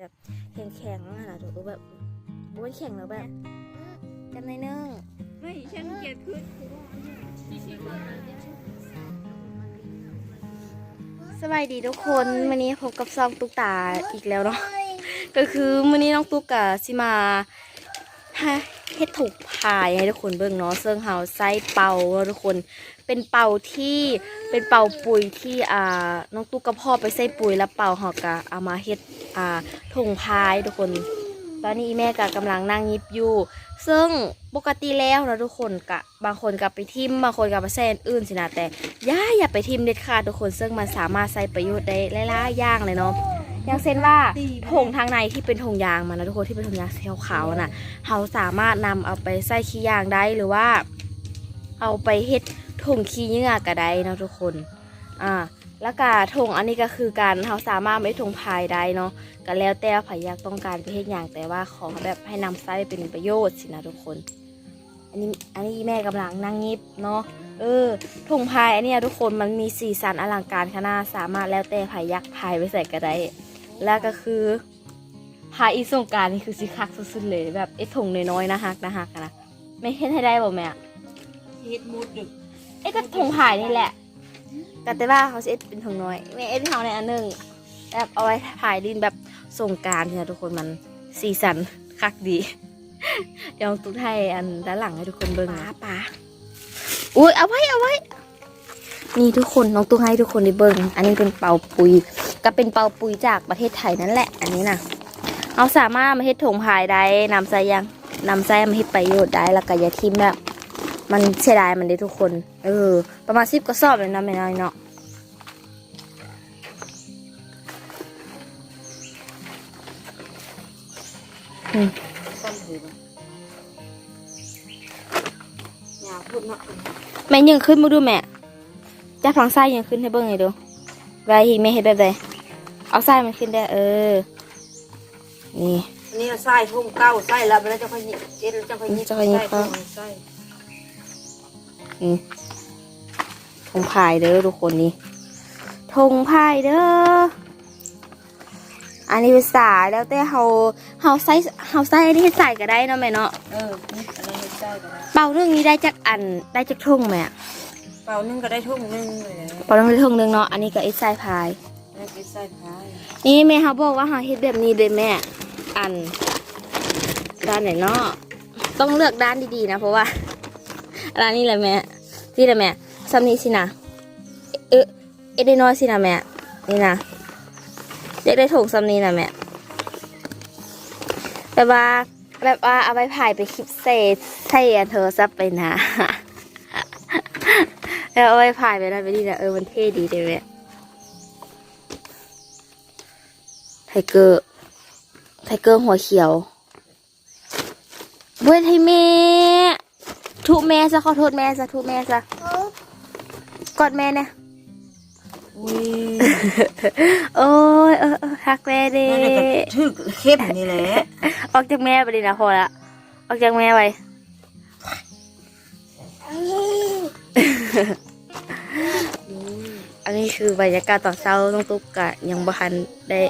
แบบแข็งแข็งๆอะนะถูกแบบบ้วนแข็งแล้วแบบกันในอยนึงไม่ฉันเกลียดขึ้นสบายดีทุกคนวันนี้พบกับซองตุ๊กตาอีกแล้วเนาะก็คือวันนี้น้องตุ๊กกะสิมาฮะ เฮ็ดถูกพายให้ทุกคนเบิ่งเนาะซึ่งเฮาใส่เป่าทุกคนเป็นเป่าที่เป็นเป่าปุ๋ยที่อ่าน้องตุ๊กกับพ่อไปใส่ปุ๋ยแล้วเป่าเฮากะเอามาเฮ็ดอ่าถุงพายทุกคน ตอนนี้แม่กะกำลังนั่งยิบอยู่ ซึ่งปกติแล้วนะทุกคนกะบางคนกะไปทิมบางคนกะไปแซนอื่นสินะแต่อย่าอย่าไปทิมเด็ดขาดทุกคนซึ่งมันสามารถใช้ประโยชน์ได้หลายๆอย่างเลยเนาะ อย่างเช่นว่าผงทางในที่เป็นผงยางมันนะทุกคนที่เป็นผงยางสีขาวๆน่ะเราสามารถนำเอาไปใส่ขี้ยางได้หรือว่า เอาไปเฮ็ดถุงขี้เหงื่อก็ได้เนาะทุกคนอ่าแล้วก็ถุงอันนี้ก็คือการเราสามารถไม่ถุงพายได้เนาะก็แล้วแต่ว่าไผอยากต้องการไปเฮ็ดอย่างแต่ว่าขอแบบให้นำไส้เป็นประโยชน์สินะทุกคน อันนี้อันนี้แม่กำลังนั่งยิบเนาะเออถุงพายอันเนี้ยทุกคนมันมีสีสันอลังการขนาดสามารถแล้วแต่ไผอยากพายไปใส่ก็ได้ แล้วก็คือพายอีสงกรารนี่คือสิคักสุดๆเลยแบบไอ้ถุงน้อยๆนะฮักนะฮักอะนะไม่เฮ็ดให้ได้บ่แม่เฮ็ดมูดดึกเอ้ก็ถุงพายนี่แหละก็แต่ว่าเขาสิเอ็ดเป็นถุงน้อยแม่เอ็ดให้เขาในอันหนึงแบบเอาไว้พายดินแบบสงกรารเนี่ยทุกคนมันสีสันคักดีเดี๋ยวตุ๊กไทยอันด้านหลังให้ทุกคนเบิ่งนะป้าอุ้ยเอาไว้เอาไว้นี่ทุกคนน้องตุ๊กให้ทุกคนได้เบิ่งอันนี้เป็นเป่าปุย ก็เป็นเปาปุยจากประเทศไทยนั่นแหละ อันนี้นะเอาสามารถมาเฮ็ดถงพายได้นำใส่ยังนำใส่มาเฮ็ดประโยชน์ได้แล้วก็อย่าทิมแบบมันเสียดายมันได้ทุกคน เออ ประมาณสิบกระสอบเลยนะแม่น้อยเนาะอย่าพูดนะแม่ยังขึ้นมาดูแม่จับทางซ้ายยังขึ้นให้เบิ่งให้ดูไว้แม่เฮ็ดแบบใด เอาซ้ายมันขึ้นได้ เออ นี่อันนี้ไส้ทุ่มเก้าไส้แล้วแล้วจะค่อยยิบเจ็ดแล้วจะค่อยยิบจะค่อยยิบไส้เข้าไส้นี่ธงพายเด้อทุกคนนี่ธงพายเด้ออันนี้เป็นสายแล้วแต่เฮาเฮาใส่เฮาใส่อันนี้ให้ใส่ก็ได้เนาะแม่เนาะเออนี่อะไรเฮ็ดไส้ก็ได้เป่าเรื่องนี้ได้จักอันได้จักทุ่งแม่เป่านึ่งก็ได้ทุ่มนึ่งเลยนะเป่าเรื่องนี้ทุ่งหนึงเนาะอันนี้ก็ไอ้ใส่พาย แล้วก็ไส้พายนี่แม่เขาบอกว่าเขาเฮ็ดแบบนี้เลยแม่ อัน ด้านไหนเนาะต้องเลือกด้านดีๆนะ เพราะว่าร้านนี้แหละแม่ที่แหละแม่ซัมนี้สินะเออเอเดนอยสินะแม่นี่นะอยากได้ถุงซัมนี้นะแม่แบบว่าแบบว่าเอาไปถ่ายไปคลิปเซใส่อันโทรศัพท์ไปนะแล้วเอาไปถ่ายไปได้ไปดีนะเออมันเท่ดีเลยแม่ เกอร์ไทเกอร์หัวเขียวเว้ยให้แม่ทุแม่ซะขอโทษแม่ซะทุแม่ซะกอดแม่เนี่ยอุ้ยโอ้ยเออเออฮักแม่เด้นั่นแหละก็ถึกเข้มนี่แหละออกจากแม่ไปเลยนะพอละออกจากแม่ไปอันนี้คือบรรยากาศตอนเช้าต้องตุ๊กกะยังบ่ทันได้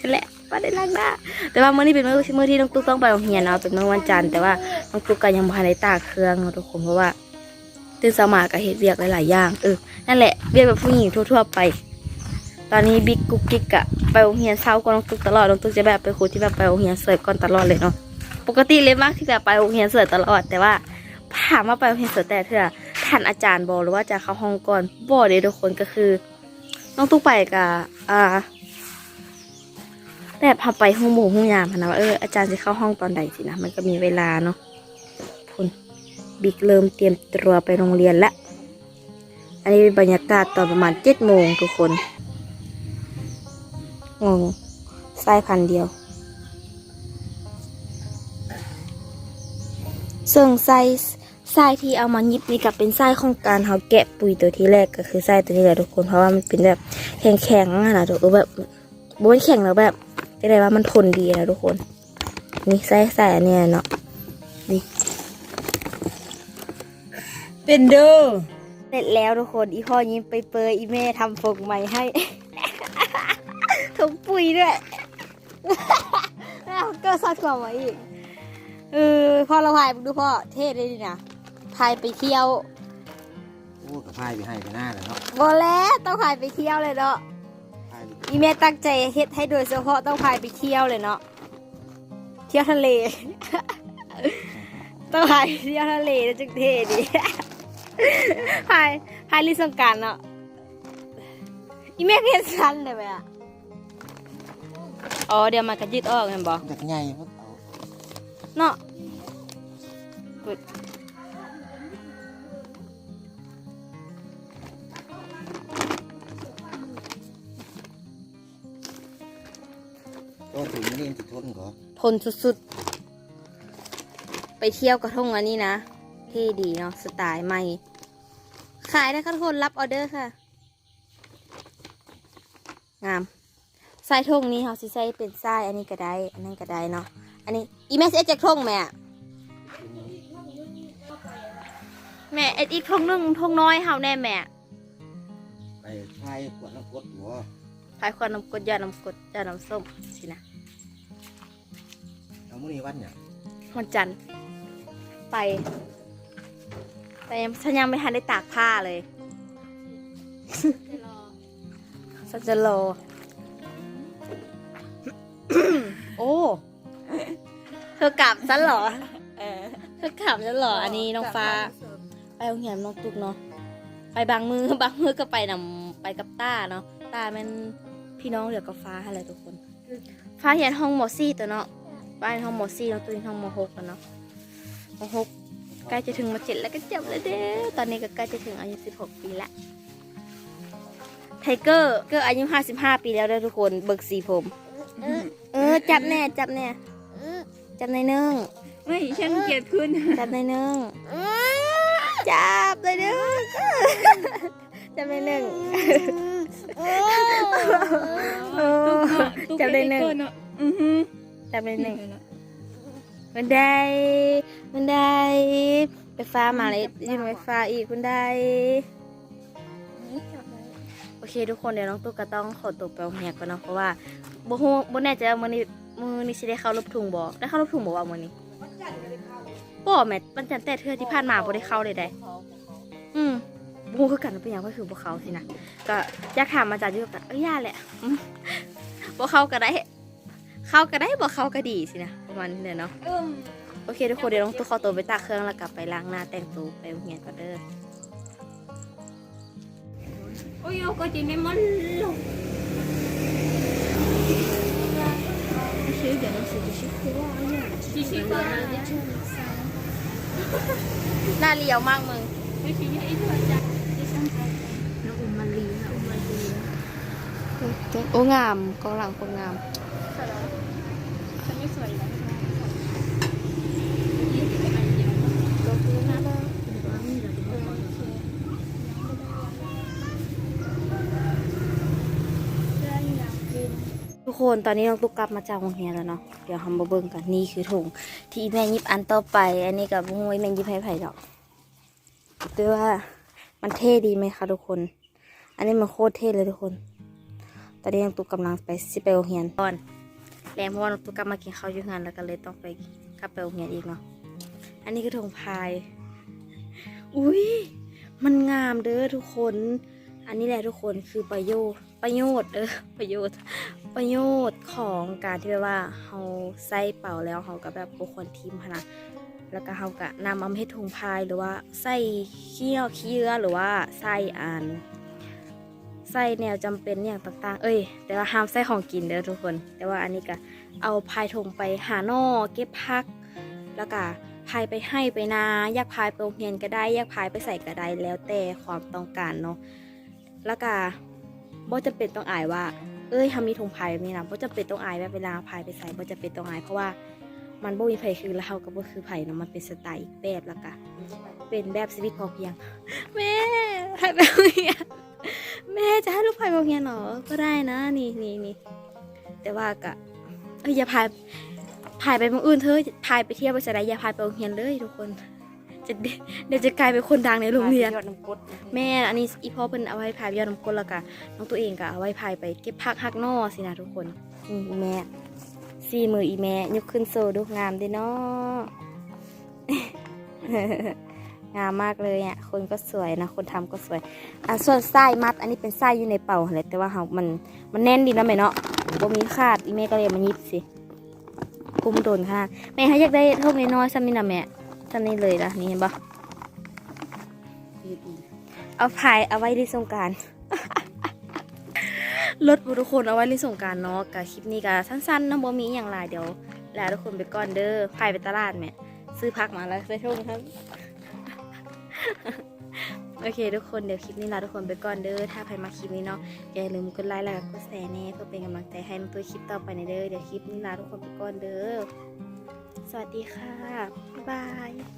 นั่นแหละบ่ได้ล้างหน้าแต่ว่ามื้อนี้เป็นมื้อมื้อที่น้องตุ๊กต้องไปโรงเรียนเนาะเป็นมื้อวันจันทร์แต่ว่าน้องตุ๊กกะยังบ่ทันได้ตากเครื่องเนาะทุกคนเพราะว่าตื่นสมาก็เฮ็ดเวียกหลายๆอย่างเออนั่นแหละเวียกแบบผู้หญิงทั่วๆไป ตอนนี้บิ๊กกุ๊กกิ๊กอะไปโรงเรียนเช้าก็น้องตุ๊กตลอดน้องตุ๊กจะแบบเป็นครูที่แบบไปโรงเรียนเสิร์ฟก่อนตลอดเลยเนาะปกติเลยมากที่แบบไปโรงเรียนเสิร์ฟตลอดแต่ว่าถามว่าไปโรงเรียนเสิร์ฟแต่เถอท่านอาจารย์บอกหรือว่าจะเข้าห้องก่อนบอกเลยทุกคนก็คือ น้องตุ๊กไปกับอ่า แบบพาไปห้องหมู่ห้องยามนะว่าเอออาจารย์จะเข้าห้องตอนใดสินะมันก็มีเวลาเนาะคุณบิ๊กเริ่มเตรียมตัวไปโรงเรียนแล้วอันนี้เป็นบรรยากาศตอนประมาณเจ็ดโมงทุกคนงงไส้พันเดียวซึ่งไส้ไส้ที่เอามายิบนี่กับเป็นไส้ของการเขาแกะปุ๋ยตัวที่แรกก็คือไส้ตัวนี้แหละทุกคนเพราะว่ามันเป็นแบบแข็งๆนะทุกคนแบบบ้วนแข็งแล้วแบบ อะไรว่ามันทนดีนะทุกคน นี่ไส้ใส่อันเนี้ยเนาะนี่เป็นเด้อเสร็จแล้วทุกคนอีพ่อยิ้มไปเปยอีแม่ทำฟงใหม่ให้ ถุงปุ๋ยด้วยแล้วก็ซัดกว่ามาอีกเออพ่อเราพายดูพ่อเท่เลยดีนะพายไปเที่ยวโอ้กับพายไปให้ไปหน้าเลยเนาะบอแล้วต้องพายไปเที่ยวเลยเนาะพายไป อีเมลตั้งใจเฮ็ดให้โดยเฉพาะต้องพายไปเที่ยวเลยเนาะ เที่ยวทะเล ต้องพายไปเที่ยวทะเลแล้วจึงเท่ดีพายพายลิสงกรารเนาะ อีเมลเฮ็ดสั้นเลยไหมอะอ๋อเดี๋ยวมันก็ยืดออกเห็นบ่จากใหญ่พวกเอาเนาะ ทนสุดๆ ไปเที่ยวกระทงอันนี้นะ เท่ดีเนาะสไตล์ใหม่ ขายได้ค่ะทุกคนรับออเดอร์ค่ะ งามไส้ทงนี้เขาสิใส่เป็นไส้อันนี้ก็ได้ อันนั้นก็ได้เนาะอันนี้อีแม่สิเอ็ดจากทงแม่แม่เอ็ดอีกทงหนึงทงน้อยเฮาแน่แม่ไปพายขวดน้ำกรดหัวขายควันน้ำกรดยาน้ำกรดยาน้ำส้มสินะ เอามื้อนี้วันเนี่ยวันจันทร์ ไป แต่ยังฉันยังไม่ทันได้ตากผ้าเลยฉันจะรอ โอ้ เธอกลับฉันเหรอเธอกลับฉันเหรอ อันนี้น้องฟ้า ไปโรงเรียนน้องตุกเนาะ ไปบางมือบางมือก็ไปนำไปกับต้าเนาะ ต้าเป็นพี่น้องเหลือกับฟ้าอะไรทุกคน ฟ้าเรียนห้องหมอซี่ตัวเนาะ บ้านห้องหมอซี่น้องตัวนี้ห้องมหกแล้วเนาะมหกใกล้จะถึงมเจ็ดแล้วก็จบแล้วเด้อตอนนี้ก็ใกล้จะถึงอายุสิบหกปีละไทเกอร์เกอร์อายุห้าสิบห้าปีแล้วเด้อทุกคนเบิกสีผม เออจับแน่จับแน่จับในอยนึงไม่ฉันเกลียดขึ้นจับในอยนึงจับเลยเด้อจับในอยนึงเออจับในอยนึงอือฮึ จับในอยนึงมันได้มันได้ไปฟ้ามาเลยยืนไฟฟ้าอีกมันได้โอเคทุกคนเดี๋ยวน้องตุ๊กก็ต้องขอตัวไปโรงเรียนก่อนเนาะเพราะว่าบ่ฮู้บ่แน่ใจว่ามื้อนี้มื้อนี้สิได้เข้ารบทุ่งบ่ได้เข้ารบทุ่งบ่ว่ามื้อนี้บ่แม่วันจันทร์แต่เทื่อที่ผ่านมาบ่ได้เข้าเลยได้อืมบ่ฮู้คือกันว่าเป็นหยังก็คือบ่เข้าสินะก็อยากถามอาจารย์อยู่กันเอ้ยย่าแหละอืมบ่เข้าก็ได้ เข้าก็ได้บ่เข้าก็ดีสินะประมาณนี้เลยเนาะอืมโอเคทุกคนเดี๋ยวต้องตัวขอตัวไปตักเครื่องแล้วกลับไปล้างหน้าแต่งตัวไปโรงเรียนก่อนเด้อโอ้ยเอาก็จะได้มันลงชื่อเดี๋ยวต้องซื้อชื่อชิชิก็นะหน้าเลียวมากมึงไม่ชิไอ้เธอจ้ะดิฉันใส่น้องอุมาลีนะอุมาลีโอ้งามกองหลังคนงาม ฉันไม่สวยแล้วยี่สิบอันเดียวก็คือนทุกคนตอนนี้น้องตุ๊กกลับมาจากโรงเรียนแล้วเนาะเดี๋ยวทำมาเบิ่งกันนี่คือถุงที่แม่ยิบอันต่อไป อันนี้กับบุ้งไว้แม่ยิบให้ไผ่ดอกดูว่ามันเท่ดีไหมคะทุกคน อันนี้มันโคตรเท่เลยทุกคน ตอนนี้น้องตุ๊กกำลังไปสิไปโรงเรียนตอน แรงเพราะว่าน้องตุ๊กกลับมากินข้าวอยุ่งานแล้วก็เลยต้องไปกลับไปโรงเรียนอีกเนาะอันนี้คือธงพาย อุ้ยมันงามเด้อทุกคน อันนี้แหละทุกคนคือประโยชน์ประโยชน์เออประโยชน์ ประโยชน์ของการที่แบบว่าเราใส่เป่าแล้วเราก็แบบบุคคลทีมพนะแล้วก็เราก็นำอามาให้ธงพายหรือว่าใส่เขี้ยวขี้เยื่อหรือว่าใส่อ่าน ส่แนวจำเป็นอย่างต่างๆ เอ้ย แต่ว่าห้ามใส่ของกินเด้อทุกคน แต่ว่าอันนี้ก็เอาพายธงไปหาหนอเก็บพัก แล้วก็พายไปให้ไปนาอยากพายไปโรงเรียนก็ได้อยากพายไปใส่ก็ได้แล้วแต่ความต้องการเนาะแล้วก็บ่จะเป็นต้องอายว่า เอ้ยทำมีธงพายแบบนี้นะบ่จะเป็นต้องอายแบบเวลาพายไปใส่บ่จะเป็นต้องอายเพราะว่ามันบ่มีไผคือแล้วเราก็บ่คือไผเนาะมันเป็นสไตล์อีกแบบแล้วก็เป็นแบบชีวิตพอเพียงแม่พายไปโรงเรียน แม่จะให้ลูกพายไปโรงเรียนเหรอ ก็ได้นะนี่นี่นี่แต่ว่าก็เอ้ยอย่าพายพายไปเมืองอื่นเธอะพายไปเที่ยวไปสไดอย่าพายไปโรงเรียนเลยทุกคน จะเดเดี๋ยวจะกลายเป็นคนดังในโรงเรียนยอดน้ำกรดแม่อันนี้อีพ่อเพิ่นเอาไว้พายยอดน้ำก้นแล้วก็น้องตัวเองก็เอาไว้พายไปเก็บผักฮักนอสินะทุกคนนี่แม่สี่มืออีแม่ยกขึ้นโซดูงามเด้เนาะ งามมากเลยอะคนก็สวยนะคนทำก็สวยอะส่วนไส้มัด อันนี้เป็นไส้อยู่ในเป่าแหละแต่ว่าเขามันมันแน่นดีนะแม่เนาะบ่มีขาดอีแม่ก็เลยมายิบสิกุมโดนค่ะแม่ให้อยากได้เท่าน้อยๆซ้ำนี่นะแม่ซ้ำนี่เลยนะนี่เห็นปะเอาพายเอาไว้ในสงการลดทุกคนเอาไว้ในสงการเนาะกับคลิปนี้ก็สั้นๆนาะบ่มีอย่างไรเดี๋ยวลาทุกคนไปก่อนเด้อพายไปตลาดแม่ซื้อผักมาแล้วใส่ถุงครับ โอเค ทุกคนเดี๋ยวคลิปนี้ลาทุกคนไปก่อนเด้อถ้าใครมาคลิปนี้เนาะอย่าลืมกดไลค์แล้วก็กดแชร์แน่เพื่อเป็นกำลังใจให้มาตัวคลิปต่อไปในเด้อเดี๋ยวคลิปนี้ลาทุกคนไปก่อนเด้อสวัสดีค่ะบ๊ายบาย